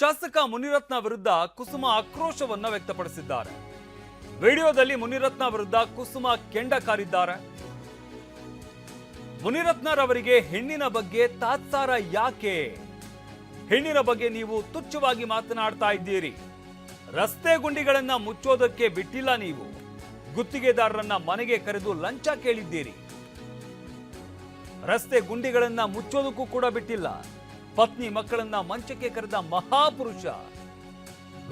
ಶಾಸಕ ಮುನಿರತ್ನ ವಿರುದ್ಧ ಕುಸುಮ ಆಕ್ರೋಶವನ್ನ ವ್ಯಕ್ತಪಡಿಸಿದ್ದಾರೆ. ವಿಡಿಯೋದಲ್ಲಿ ಮುನಿರತ್ನ ವಿರುದ್ಧ ಕುಸುಮ ಕೆಂಡ ಕಾರಿದ್ದಾರೆ ಮುನಿರತ್ನರವರಿಗೆ ಹೆಣ್ಣಿನ ಬಗ್ಗೆ ತಾತ್ಸಾರ ಯಾಕೆ? ಹೆಣ್ಣಿನ ಬಗ್ಗೆ ನೀವು ತುಚ್ಛವಾಗಿ ಮಾತನಾಡ್ತಾ ಇದ್ದೀರಿ. ರಸ್ತೆ ಗುಂಡಿಗಳನ್ನ ಮುಚ್ಚೋದಕ್ಕೆ ಬಿಟ್ಟಿಲ್ಲ ನೀವು. ಗುತ್ತಿಗೆದಾರರನ್ನ ಮನೆಗೆ ಕರೆದು ಲಂಚ ಕೇಳಿದ್ದೀರಿ. ರಸ್ತೆ ಗುಂಡಿಗಳನ್ನ ಮುಚ್ಚೋದಕ್ಕೂ ಕೂಡ ಬಿಟ್ಟಿಲ್ಲ. ಪತ್ನಿ ಮಕ್ಕಳನ್ನ ಮಂಚಕ್ಕೆ ಕರೆದ ಮಹಾಪುರುಷ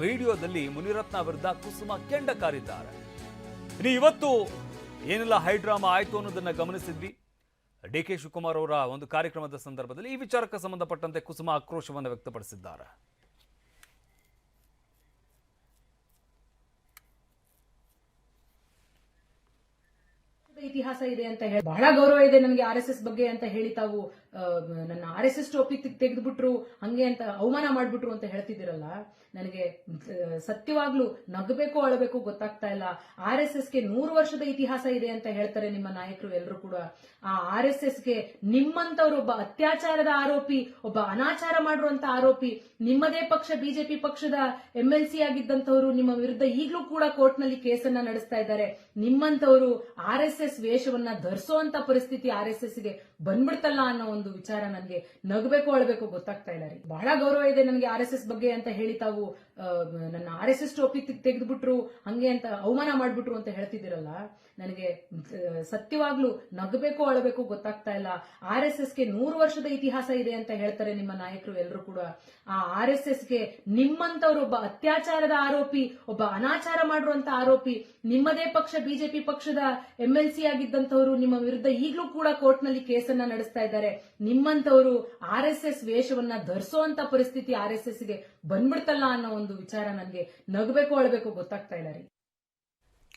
ವಿಡಿಯೋದಲ್ಲಿ ಮುನಿರತ್ನ ವಿರುದ್ಧ ಕುಸುಮ ಕೆಂಡ ಕಾರಿದ್ದಾರೆ. ಇನ್ನು ಇವತ್ತು ಏನೆಲ್ಲ ಹೈಡ್ರಾಮಾ ಆಯ್ತು ಅನ್ನೋದನ್ನ ಗಮನಿಸಿದ್ವಿ. ಡಿ ಕೆ ಶಿವಕುಮಾರ್ ಅವರ ಒಂದು ಕಾರ್ಯಕ್ರಮದ ಸಂದರ್ಭದಲ್ಲಿ ಈ ವಿಚಾರಕ್ಕೆ ಸಂಬಂಧಪಟ್ಟಂತೆ ಕುಸುಮ ಆಕ್ರೋಶವನ್ನು ವ್ಯಕ್ತಪಡಿಸಿದ್ದಾರೆ. ಇತಿಹಾಸ ಇದೆ ಅಂತ ಹೇಳಿ, ಬಹಳ ಗೌರವ ಇದೆ ನನಗೆ ಆರ್ ಎಸ್ ಎಸ್ ಬಗ್ಗೆ ಅಂತ ಹೇಳಿ ತಾವು ನನ್ನ ಆರ್ ಎಸ್ ಎಸ್ ಟೋಪಿ ತೆಗೆದ್ಬಿಟ್ರು, ಹಂಗೆ ಅಂತ ಅವಮಾನ ಮಾಡ್ಬಿಟ್ರು ಅಂತ ಹೇಳ್ತಿದ್ದೀರಲ್ಲ, ನನಗೆ ಸತ್ಯವಾಗ್ಲೂ ನಗಬೇಕು ಅಳಬೇಕು ಗೊತ್ತಾಗ್ತಾ ಇಲ್ಲ. ಆರ್ ಎಸ್ ಎಸ್ಗೆ ನೂರು ವರ್ಷದ ಇತಿಹಾಸ ಇದೆ ಅಂತ ಹೇಳ್ತಾರೆ ನಿಮ್ಮ ನಾಯಕರು ಎಲ್ಲರೂ ಕೂಡ. ಆ ಆರ್ ಎಸ್ ಎಸ್ಗೆ ನಿಮ್ಮಂತವ್ರು ಒಬ್ಬ ಅತ್ಯಾಚಾರದ ಆರೋಪಿ, ಒಬ್ಬ ಅನಾಚಾರ ಮಾಡಿರುವಂತ ಆರೋಪಿ, ನಿಮ್ಮದೇ ಪಕ್ಷ, ಬಿಜೆಪಿ ಪಕ್ಷದ ಎಂ ಎಲ್ ಸಿ ಆಗಿದ್ದಂತವರು ನಿಮ್ಮ ವಿರುದ್ಧ ಈಗಲೂ ಕೂಡ ಕೋರ್ಟ್ನಲ್ಲಿ ಕೇಸನ್ನ ನಡೆಸ್ತಾ ಇದ್ದಾರೆ. ನಿಮ್ಮಂತವರು ಆರ್ ಎಸ್ ಎಸ್ ವೇಷವನ್ನ ಅಂತ ಪರಿಸ್ಥಿತಿ ಆರ್ ಎಸ್ ಎಸ್ಗೆ ಬಂದ್ಬಿಡ್ತಲ್ಲ ಅನ್ನೋ ಒಂದು ವಿಚಾರ ನನಗೆ ನಗಬೇಕು ಅಳ್ಬೇಕು ಗೊತ್ತಾಗ್ತಾ ಇಲ್ಲ ರೀ. ಬಹಳ ಗೌರವ ಇದೆ ನನಗೆ ಆರ್ ಎಸ್ ಎಸ್ ಬಗ್ಗೆ ಅಂತ ಹೇಳಿ ತಾವು ನನ್ನ ಆರ್ ಎಸ್ ಎಸ್ ಟೋಪಿ ತೆಗೆದ್ಬಿಟ್ರು, ಹಂಗೆ ಅಂತ ಅವಮಾನ ಮಾಡ್ಬಿಟ್ರು ಅಂತ ಹೇಳ್ತಿದ್ದೀರಲ್ಲ, ನನಗೆ ಸತ್ಯವಾಗ್ಲೂ ನಗಬೇಕು ಅಳಬೇಕು ಗೊತ್ತಾಗ್ತಾ ಇಲ್ಲ. ಆರ್ ಎಸ್ ಎಸ್ಗೆ ನೂರು ವರ್ಷದ ಇತಿಹಾಸ ಇದೆ ಅಂತ ಹೇಳ್ತಾರೆ ನಿಮ್ಮ ನಾಯಕರು ಎಲ್ಲರೂ ಕೂಡ. ಆ ಆರ್ ಎಸ್ ಎಸ್ಗೆ ನಿಮ್ಮಂತವ್ರು ಒಬ್ಬ ಅತ್ಯಾಚಾರದ ಆರೋಪಿ, ಒಬ್ಬ ಅನಾಚಾರ ಮಾಡಿರುವಂತ ಆರೋಪಿ, ನಿಮ್ಮದೇ ಪಕ್ಷ ಬಿಜೆಪಿ ಪಕ್ಷದ ಎಂ ಎಲ್ ಸಿ ಆಗಿದ್ದಂತವರು ನಿಮ್ಮ ವಿರುದ್ಧ ಈಗಲೂ ಕೂಡ ಕೋರ್ಟ್ನಲ್ಲಿ ಕೇಸನ್ನ ನಡೆಸ್ತಾ ಇದ್ದಾರೆ. ನಿಮ್ಮಂತವರು ಆರ್ ಎಸ್ ಎಸ್ ವೇಷವನ್ನ ಧರಿಸುವಂತ ಪರಿಸ್ಥಿತಿ ಆರ್ ಎಸ್ ಎಸ್ಗೆ ಬಂದ್ಬಿಡ್ತಲ್ಲ ಅನ್ನೋ ಒಂದು ವಿಚಾರ ನನಗೆ ನಗಬೇಕು ಅಳಬೇಕು ಗೊತ್ತಾಗ್ತಾ ಇಲ್ಲ ರೀ.